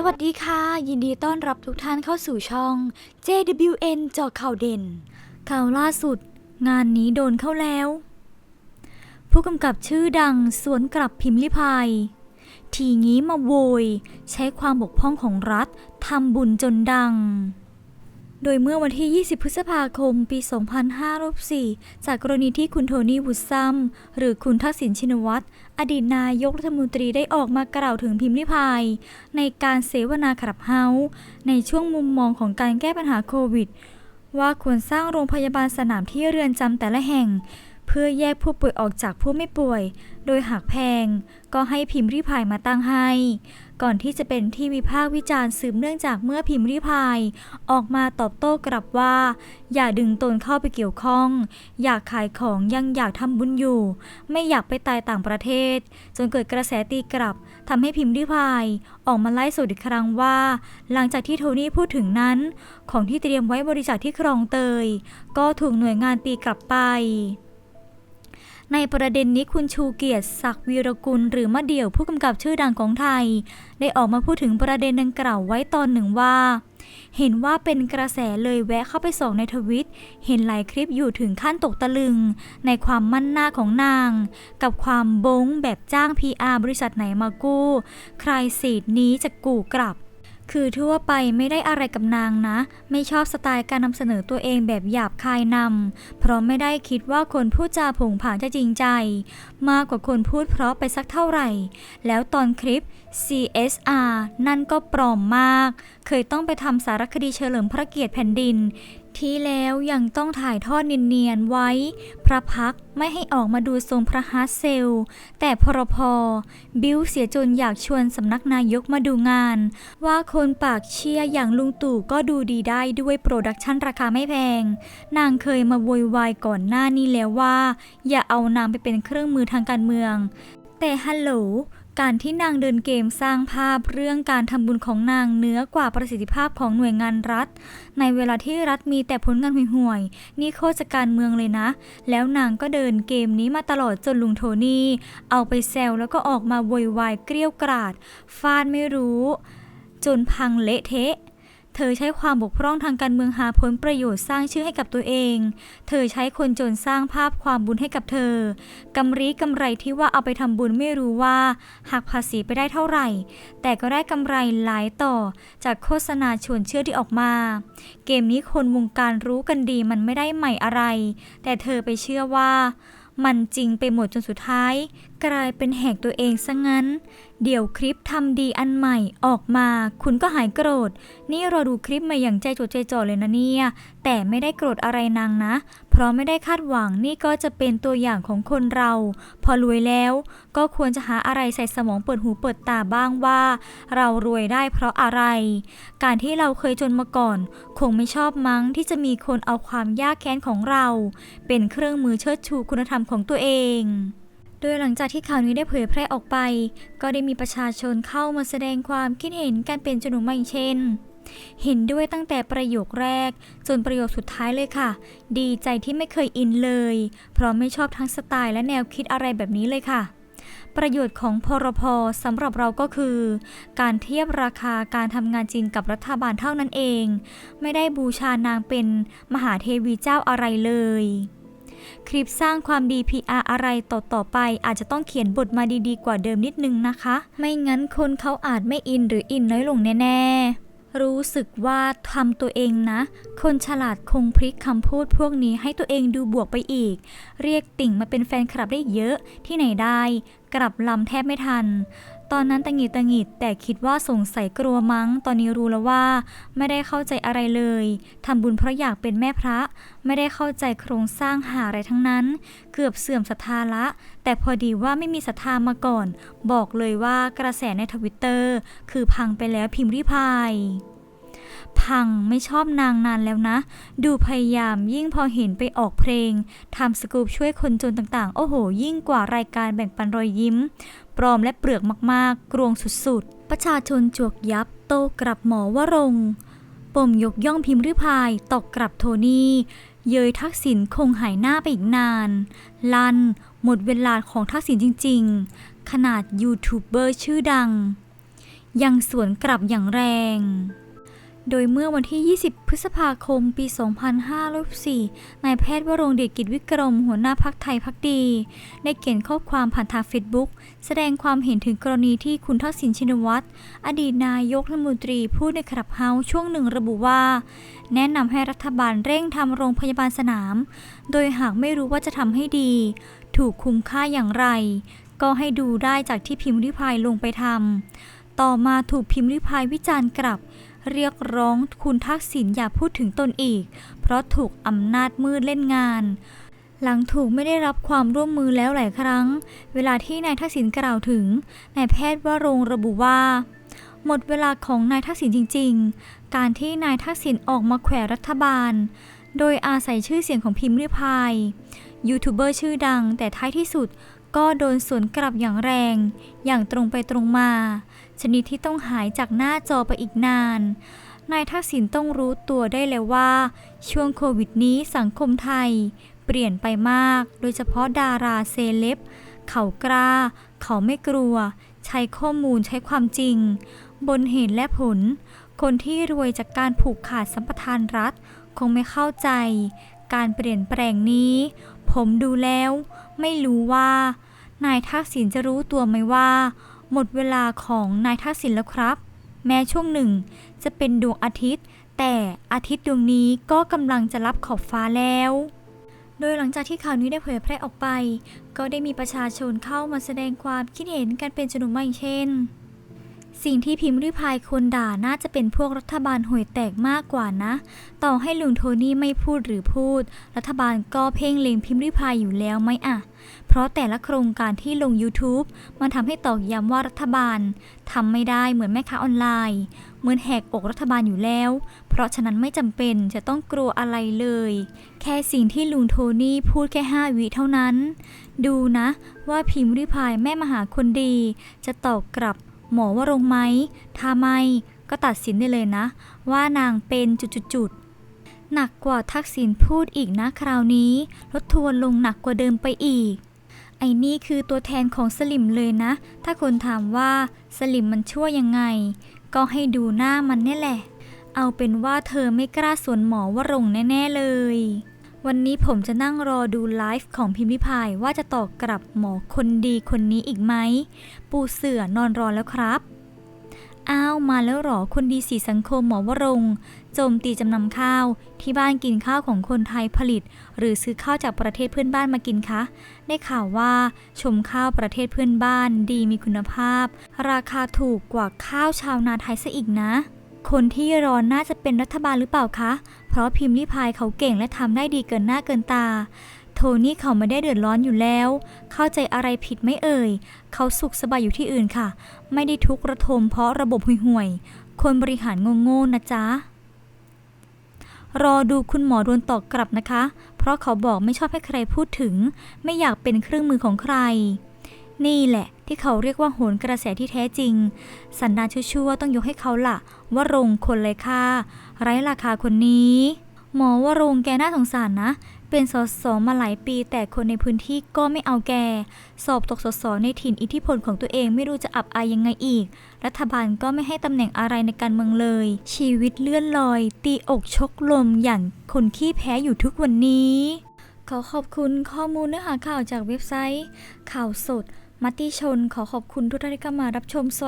สวัสดีค่ะ ยินดีต้อนรับทุกท่านเข้าสู่ช่อง JWN จอข่าวเด่น ข่าวล่าสุด งานนี้โดนเข้าแล้ว ผู้กำกับชื่อดังสวนกลับพิมพ์ลิพายทีงี้มาโวย ใช้ความบกพร่องของรัฐทำบุญจนดัง ดยเมื่อวันที่ 20 พฤษภาคม ปี 2504จากกรณีที่คุณโทนี่วูดซัม หรือคุณทักษิณชินวัตร อดีตนายกรัฐมนตรีได้ออกมากล่าวถึงพิมพ์ลิพาย ในการเสวนาขับเฮาส์ในช่วงมุมมองของการแก้ปัญหาโควิด ว่าควรสร้างโรงพยาบาลสนามที่เรือนจำแต่ละแห่ง เพื่อแยกผู้ป่วยออกจากผู้ไม่ป่วย โดยหากแพง ก็ให้พิมพ์ริพายมาตั้งให้ ก่อนที่จะเป็นที่วิพากษ์วิจารณ์สืบเนื่องจากเมื่อพิมพ์ริพาย ออกมาตอบโต้กลับว่า อย่าดึงตนเข้าไปเกี่ยวข้อง อยากขายของยังอยากทำบุญอยู่ ไม่อยากไปตายต่างประเทศ จนเกิดกระแสตีกลับทำให้พิมพ์ริพายออกมาไล่สดอีกครั้งว่า หลังจากที่โทนี่พูดถึงนั้น ของที่เตรียมไว้บริจาคที่ครองเตย ก็ถูกหน่วยงานตีกลับไป ในประเด็นนี้คุณชูเกียรติศักดิ์วีรกุล หรือมะเดี่ยวผู้กำกับชื่อดังของไทย ได้ออกมาพูดถึงประเด็นดังกล่าวไว้ตอนหนึ่งว่า เห็นว่าเป็นกระแสเลยแวะเข้าไปส่องในทวิต เห็นหลายคลิปอยู่ถึงขั้นตกตะลึง ในความมั่นหน้าของนาง กับความบงแบบจ้าง PR บริษัทไหนมากู้ ใครสีดนี้จะกู่กลับ คือทั่วไปไม่ได้อะไรกับนางนะ ไม่ชอบสไตล์การนำเสนอตัวเองแบบหยาบคายนำเพราะไม่ได้คิดว่าคนพูดจาผงผางจะจริงใจ มากกว่าคนพูดเพราะไปสักเท่าไหร่ แล้วตอนคลิป CSR นั่นก็ปลอมมาก เคยต้องไปทำสารคดีเฉลิมพระเกียรติแผ่นดินที่แล้วยังต้องถ่ายทอดเนียนๆไว้ พระพักไม่ให้ออกมาดูทรงพระฮาร์เซล แต่พรพบิวเสียจนอยากชวนสำนักนายกมาดูงาน ว่าคนปากเชียร์อย่างลุงตู่ก็ดูดีได้ด้วยโปรดักชันราคาไม่แพง นางเคยมาโวยวายก่อนหน้านี้แล้วว่า อย่าเอานางไปเป็นเครื่องมือทางการเมือง แต่ฮัลโหล การที่นางเดินเกมสร้างภาพเรื่องการทำบุญของนางเหนือกว่าประสิทธิภาพของหน่วยงานรัฐ ในเวลาที่รัฐมีแต่ผลงานห่วยๆนี่โคตรจการเมืองเลยนะ แล้วนางก็เดินเกมนี้มาตลอดจนลุงโทนี่ เอาไปแซวแล้วก็ออกมาโวยวายเกลี้ยวกราด ฟาดไม่รู้ จนพังเละเทะ เธอใช้ความบกพร่องทางการเมืองหาผลประโยชน์สร้างชื่อให้กับตัวเอง เธอใช้คนจนสร้างภาพความบุญให้กับเธอกำรีกำไรที่ว่าเอาไปทำบุญไม่รู้ว่าหักภาษีไปได้เท่าไหร่ แต่ก็ได้กำไรหลายต่อจากโฆษณาชวนเชื่อที่ออกมา เกมนี้คนวงการรู้กันดีมันไม่ได้ใหม่อะไร แต่เธอไปเชื่อว่า มันจริงไปหมดจนสุดท้าย กลายเป็นแหกตัวเองซะงั้น เดี๋ยวคลิปทำดีอันใหม่ออกมา คุณก็หายโกรธ นี่เราดูคลิปมาอย่างใจจดใจจ่อเลยนะเนี่ย แต่ไม่ได้โกรธอะไรนางนะ ราะไม่ได้คาดหวังนี่ก็จะเป็นตัวอย่างของคนเรา พอรวยแล้วก็ควรจะหาอะไรใส่สมองเปิดหูเปิดตาบ้างว่า เรารวยได้เพราะอะไร การที่เราเคยจนมาก่อน คงไม่ชอบมั้งที่จะมีคนเอาความยากแค้นของเรา เป็นเครื่องมือเชิดชูคุณธรรมของตัวเองโดยหลังจากที่ข่าวนี้ได้เผยแพร่ออกไป ก็ได้มีประชาชนเข้ามาแสดงความคิดเห็นกันเป็นจำนวนมากอย่างเช่น เห็นด้วยตั้งแต่ประโยคแรก จนประโยคสุดท้ายเลยค่ะ ดีใจที่ไม่เคยอินเลย เพราะไม่ชอบทั้งสไตล์และแนวคิดอะไรแบบนี้เลยค่ะ ประโยชน์ของพรพสำหรับเราก็คือ การเทียบราคาการทำงานจริงกับรัฐบาลเท่านั้นเอง ไม่ได้บูชานางเป็นมหาเทวีเจ้าอะไรเลยคลิปสร้างความดี PR อะไรต่อ ๆ ไป อาจจะต้องเขียนบทมาดี ๆ กว่าเดิมนิดนึงนะคะ ไม่งั้นคนเขาอาจไม่อินหรืออินน้อยลงแน่ ๆ รู้สึกว่าทำตัวเองนะ คนฉลาดคงพลิกคำพูดพวกนี้ให้ตัวเองดูบวกไปอีก เรียกติ่งมาเป็นแฟนคลับได้เยอะที่ไหนได้ กลับลำแทบไม่ทัน ตอนนั้นตังหิดตังหงิดแต่คิดว่าสงสัยกลัวมั้ง ตอนนี้รู้แล้วว่า ไม่ได้เข้าใจอะไรเลยทำบุญเพราะอยากเป็นแม่พระ ไม่ได้เข้าใจโครงสร้างหาอะไรทั้งนั้น เกือบเสื่อมศรัทธาละ แต่พอดีว่าไม่มีศรัทธามาก่อน บอกเลยว่ากระแสในทวิตเตอร์คือพังไปแล้วพิมพ์ริพาย พังไม่ชอบนางนานแล้วนะ ดูพยายามยิ่งพอเห็นไปออกเพลงทำสกูปช่วยคนจนต่างๆ โอ้โห ยิ่งกว่ารายการแบ่งปันรอยยิ้ม ปลอมและเปลือกมากๆ กรวงสุดๆ ประชาชนจวกยับโตกลับหมอวรงปมยกย่องพิมพ์ริพายตกกลับโทนี่ เยยทักษิณคงหายหน้าไปอีกนาน ลันหมดเวลาของทักษิณจริง ๆ ขนาดยูทูบเบอร์ชื่อดัง ยังสวนกลับอย่างแรง โดยเมื่อวันที่ 20 พฤษภาคม ปี 2564นายแพทย์วรงเดชกิจวิกรม หัวหน้าพักไทยพักดี ได้เขียนข้อความผ่านทางเฟซบุ๊กแสดงความเห็นถึงกรณีที่คุณทักษิณชินวัตร อดีตนายกรัฐมนตรีพูดในคลับเฮาส์ช่วงหนึ่งระบุว่า แนะนำให้รัฐบาลเร่งทำโรงพยาบาลสนาม โดยหากไม่รู้ว่าจะทำให้ดี ถูกคุ้มค่าอย่างไร ก็ให้ดูได้จากที่พิมพ์ริพายลงไปทำ ต่อมาถูกพิมพ์ริพายวิจารณ์กลับ เรียกร้องคุณทักษิณอย่าพูดถึงตนอีก เพราะถูกอำนาจมืดเล่นงาน หลังถูกไม่ได้รับความร่วมมือแล้วหลายครั้ง เวลาที่นายทักษิณกล่าวถึงนายแพทย์วรงระบุว่า หมดเวลาของนายทักษิณจริง ๆ การที่นายทักษิณออกมาแขวะรัฐบาล โดยอาศัยชื่อเสียงของพิมพ์ริพายยูทูบเบอร์ชื่อดังแต่ท้ายที่สุดก็โดนสวนกลับอย่างแรง อย่างตรงไปตรงมา ชนิดที่ต้องหายจากหน้าจอไปอีกนาน นายทักษิณต้องรู้ตัวได้แล้วว่า ช่วงโควิดนี้สังคมไทย เปลี่ยนไปมาก โดยเฉพาะดาราเซเลบเขากล้า เขาไม่กลัว ใช้ข้อมูลใช้ความจริง บนเหตุและผล คนที่รวยจากการผูกขาดสัมปทานรัฐ คงไม่เข้าใจ การเปลี่ยนแปลงนี้ ผมดูแล้ว ไม่รู้ว่านายทักษิณจะรู้ตัวไหมว่า หมดเวลาของนายทักษิณแล้วครับ แม้ช่วงหนึ่ง จะเป็นดวงอาทิตย์ แต่อาทิตย์ดวงนี้ก็กำลังจะรับขอบฟ้าแล้ว โดยหลังจากที่ข่าวนี้ได้เผยแพร่ออกไป ก็ได้มีประชาชนเข้ามาแสดงความคิดเห็นกันเป็นจำนวนมากเช่น สิ่งที่พิมพ์ริพายควรด่าน่าจะเป็นพวกรัฐบาลห่วยแตกมากกว่านะ ต่อให้ลุงโทนี่ไม่พูดหรือพูด รัฐบาลก็เพ่งเล็งพิมพ์ริพายอยู่แล้วไหมอะ ราะแต่ละโครงการที่ลง YouTube มันทำให้ตอกย้ำว่ารัฐบาลทำไม่ได้เหมือนแม่ค้าออนไลน์ เหมือนแหกอกรัฐบาลอยู่แล้ว เพราะฉะนั้นไม่จำเป็นจะต้องกลัวอะไรเลย แค่สิ่งที่ลุงโทนี่พูดแค่5วิเท่านั้น ดูนะว่าพิมพ์ริพายแม่มหาคนดี จะตอบกลับหมอว่ารงไหมถ้าไม่ก็ตัดสินได้เลยนะ ว่านางเป็นจุดๆหนักกว่าทักษิณพูดอีกนะคราวนี้ลดทวนลงหนักกว่าเดิมไปอีก ไอ้นี่คือตัวแทนของสลิมเลยนะ ถ้าคนถามว่าสลิมมันชั่วยังไง ก็ให้ดูหน้ามันเนี่ยแหละ เอาเป็นว่าเธอไม่กล้าสวนหมอวรงแน่ ๆ เลย วันนี้ผมจะนั่งรอดูไลฟ์ของพิมพ์ริพายว่าจะตอบกลับหมอคนดีคนนี้อีกไหม ปูเสือนอนรอแล้วครับ อ้าวมาแล้วหรอคนดีสีสังคมหมอวรงโจมตีจำนำข้าว ที่บ้านกินข้าวของคนไทยผลิต หรือซื้อข้าวจากประเทศเพื่อนบ้านมากินคะ ได้ข่าวว่าชมข้าวประเทศเพื่อนบ้านดีมีคุณภาพ ราคาถูกกว่าข้าวชาวนาไทยซะอีกนะ คนที่รอนน่าจะเป็นรัฐบาลหรือเปล่าคะ เพราะพิมพ์ริพายเขาเก่งและทำได้ดีเกินหน้าเกินตา โทนี่เขาไม่ได้เดือดร้อนอยู่แล้ว เข้าใจอะไรผิดไม่เอ่ย เขาสุขสบายอยู่ที่อื่นค่ะ ไม่ได้ทุกข์ระทมเพราะระบบห่วยๆ คนบริหารโง่ๆนะจ๊ะ รอดูคุณหมอโดนตอกกลับนะคะ เพราะเขาบอกไม่ชอบให้ใครพูดถึง ไม่อยากเป็นเครื่องมือของใคร นี่แหละที่เขาเรียกว่าโหนกระแสที่แท้จริง สันดานชั่วๆต้องยกให้เขาละว่ารงคนเลยค่ะไร้ราคาคนนี้ หมอว่ารงแกน่าสงสารนะ เป็นสสมาหลายปี แต่คนในพื้นที่ก็ไม่เอาแก สอบตกสสในถิ่นอิทธิพลของตัวเองไม่รู้จะอับอายยังไงอีก รัฐบาลก็ไม่ให้ตำแหน่งอะไรในการเมืองเลย ชีวิตเลื่อนลอย ตีอกชกลมอย่างคนขี้แพ้อยู่ทุกวันนี้ ขอขอบคุณข้อมูลเนื้อหาข่าวจากเว็บไซต์ ข่าวสด มัติชน ขอขอบคุณทุกท่านที่เข้ามารับชมสวัสดี